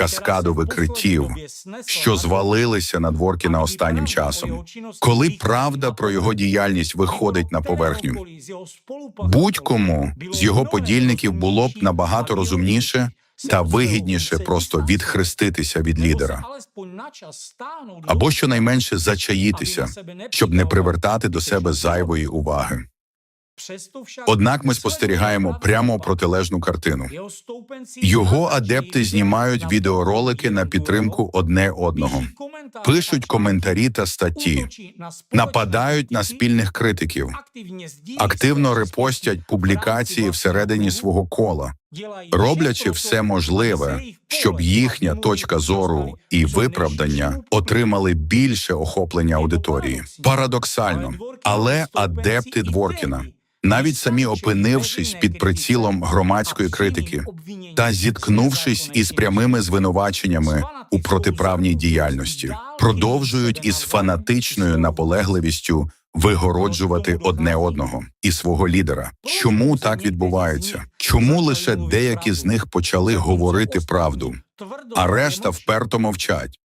каскаду викриттів, що звалилися на Дворкіна останнім часом. Коли правда про його діяльність виходить на поверхню, будь-кому з його подільників було б набагато розумніше та вигідніше просто відхреститися від лідера або щонайменше зачаїтися, щоб не привертати до себе зайвої уваги. Однак ми спостерігаємо прямо протилежну картину. Його адепти знімають відеоролики на підтримку одне одного, пишуть коментарі та статті, нападають на спільних критиків, активно репостять публікації всередині свого кола, роблячи все можливе, щоб їхня точка зору і виправдання отримали більше охоплення аудиторії. Парадоксально, але адепти Дворкіна, навіть самі опинившись під прицілом громадської критики та зіткнувшись із прямими звинуваченнями у протиправній діяльності, продовжують із фанатичною наполегливістю вигороджувати одне одного і свого лідера. Чому так відбувається? Чому лише деякі з них почали говорити правду, а решта вперто мовчать?